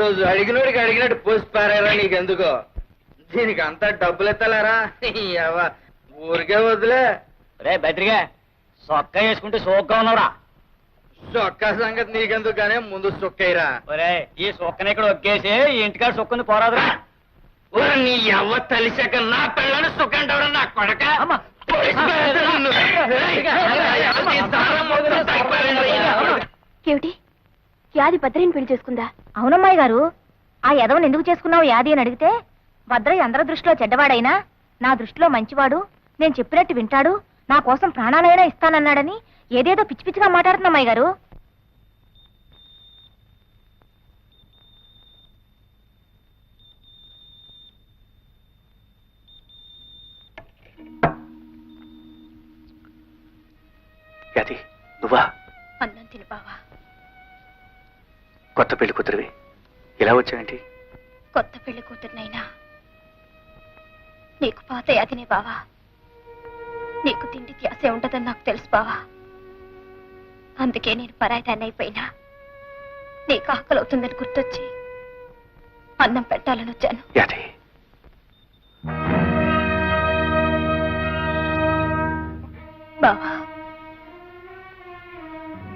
రోజు అడిగినోడికి అడిగినట్టు పోసి పారారా నీకెందుకో? దీనికి అంతా డబ్బులు ఎత్తలేరా ఊరికే వదిలే. రే బెట్రిగా సొక్క వేసుకుంటే సోక్గా ఉన్నావురా. చొక్కా సంగతి నీకెందుకు కానీ ముందు చొక్కైరా ఒరే ఈ సొక్కని ఇక్కడ ఒక్కేసి ఈ ఇంటికాడ సొక్కుంది పోరాదురా. ఓ నీ ఎవ్వ తలిసాక నా పిల్లని సుఖంటాడు నా కొడక. ఏమిటి? యాది భద్రని పెళ్ళి చేసుకుందా? అవునమ్మాయి గారు ఆ యదవని ఎందుకు చేసుకున్నావు యాది అని అడిగితే భద్రయ్య అందరి దృష్టిలో చెడ్డవాడైనా నా దృష్టిలో మంచివాడు నేను చెప్పినట్టు వింటాడు నా కోసం ప్రాణాలైనా ఇస్తానన్నాడని ఏదేదో పిచ్చి పిచ్చిగా మాట్లాడుతున్నమ్మాయి గారు. నువ్వా? అన్నం తిని బావా. కొత్త పెళ్ళి కూతురివి. ఇలా వచ్చావేంటి? కొత్త పెళ్ళి కూతురునైనా. నీకు పాత యాదినే బావా. నీకు తిండి ధ్యాసే ఉండదని నాకు తెలుసు బావా. అందుకే నేను పరాయిదాన్ని అయిపోయినా. నీకు ఆకలి అవుతుందని గుర్తొచ్చి అన్నం పెట్టాలని వచ్చాను. యాది బావా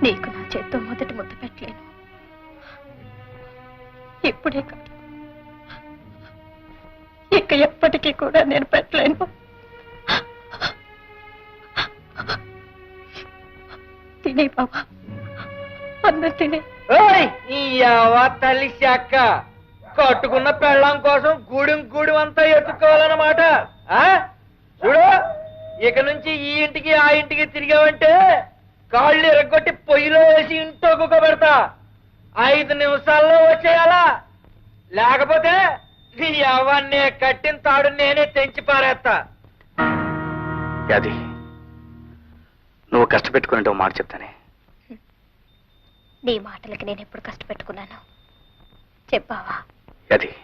నీకు నా చేత్తో మొదటి ముద్ద పెట్టలేను. ఇప్పుడే కాదు. ఇక ఎప్పటికీ కూడా నేను పెట్టలేను. తినే బాబా. అందరు తినే. ఓయ్ ఈ కట్టుకున్న పెళ్ళం కోసం గూడెం గూడెం అంతా ఎత్తుకోవాలన్నమాట ఆ? చూడు ఇక నుంచి ఈ ఇంటికి ఆ ఇంటికి తిరిగావంటే కాళ్ళు ఎరగొట్టి పొయ్యిలో వేసి ఇంట్లో కుక్కబెడతా. ఐదు నిమిషాల్లో వచ్చేయాలా? లేకపోతే నీ ఎవన్నే కట్టిన తాడు నేనే తెంచి పారేస్తా. యాది నువ్వు కష్టపెట్టుకుని మాట చెప్తానే. నీ మాటలకి నేను ఎప్పుడు కష్టపెట్టుకున్నాను? చెప్పావా? యాది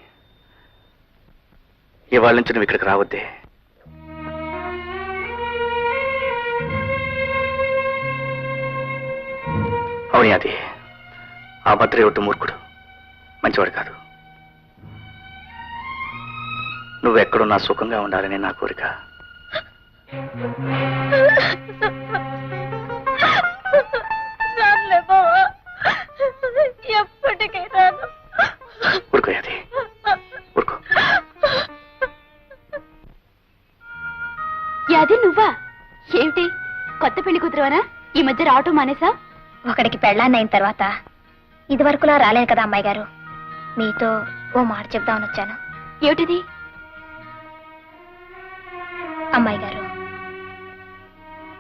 ఇవాళ నుంచి నువ్వు ఇక్కడికి రావద్దే. అవును యాది. ఆ భద్ర ఒట్టు మూర్ఖుడు. మంచివాడు కాదు. నువ్వు ఎక్కడున్నా సుఖంగా ఉండాలని నా కోరిక. ఊరుకో యాది. నువ్వా? ఏమిటి? కొత్త పెళ్ళి కూతురువనా? ఈ మధ్య రావటం మానేసా? ఒకడికి పెళ్ళాన్నైన తర్వాత ఇదివరకులా రాలేదు కదా అమ్మాయి గారు మీతో ఓ మాట చెప్దామని వచ్చాను. ఏమిటిది? అమ్మాయి గారు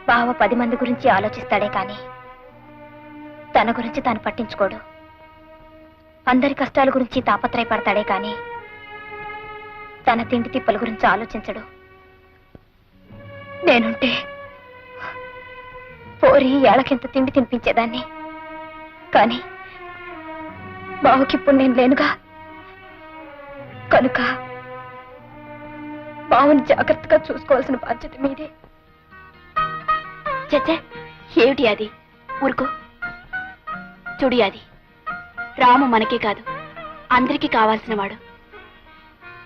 బావ పది మంది గురించి ఆలోచిస్తాడే కానీ తన గురించి తాను పట్టించుకోడు. అందరి కష్టాల గురించి తాపత్రయపడతాడే కానీ తన తిండి తిప్పల గురించి ఆలోచించడు. నేనుంటే పోరి ఏళ్ళకింత తిండి తినిపించేదాన్ని. కానీ బావుకిప్పుడు నేను లేనుగా. కనుక బావుని జాగ్రత్తగా చూసుకోవాల్సిన బాధ్యత మీదే. చచ్చే ఏమిటి అది? ఊరుకో. చూడు అది రాము మనకే కాదు అందరికీ కావాల్సిన వాడు.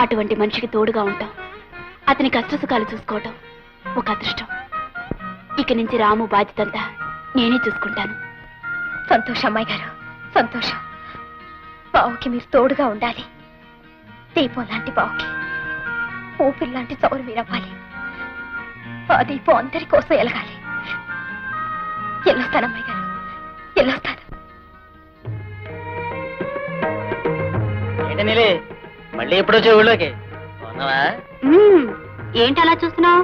అటువంటి మనిషికి తోడుగా ఉంటాం. అతని కష్టసుఖాలు చూసుకోవటం ఒక అదృష్టం. ఇక నుంచి రాము బాధ్యతంతా నేనే చూసుకుంటాను. సంతోషం అమ్మాయి గారు సంతోషం. బావుకి మీరు తోడుగా ఉండాలి. దీపం లాంటి బావుకి ఊపిరి లాంటి చౌరు మీరవ్వాలి. ఆ దీపం అందరి కోసం ఎలగాలి. వెళ్ళొస్తాను అమ్మాయి గారు నీలి? మళ్ళీ ఎప్పుడు వచ్చే ఊళ్ళోకి? ఏంటి అలా చూస్తున్నావు?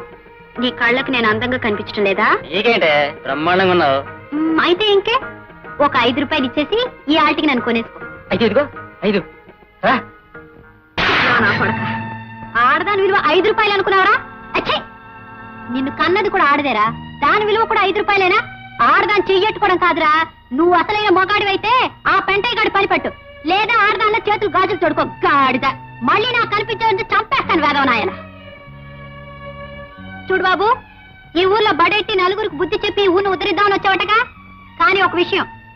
నీ కళ్ళకి నేను అందంగా కనిపించడం లేదా? నీకేంటే? బ్రహ్మాండంగా ఉన్నావు. అయితే ఇంకే? ఒక ఐదు రూపాయలు ఇచ్చేసి ఈ ఆల్టికి నన్ను కొనేసుకో. అయితే ఇదిగో ఐదు. రా. నా కొడక. ఆడదాని విలువ ఐదు రూపాయలు అనుకున్నావరా? అచ్చే! నిన్ను కన్నది కూడా ఆడదేరా. దాని విలువ కూడా ఐదు రూపాయలేనా? ఆడదాన్ని చెయ్యట్టుకోవడం కాదురా. నువ్వు అసలైన మొగాడివైతే ఆ పెంటయ్య గాడి పని లేదా ఆడదానిలో చేతులు గాజులు తొడుకో గాడిద. మళ్ళీ నాకు కనిపించే చంపేస్తాను వేదవనాయన చూడు బాబు ఈ ఊర్లో బడెట్టి నలుగురికి బుద్ధి చెప్పి ఊరిని ఉద్ధరిద్దామని వచ్చావటగా? కానీ ఒక విషయం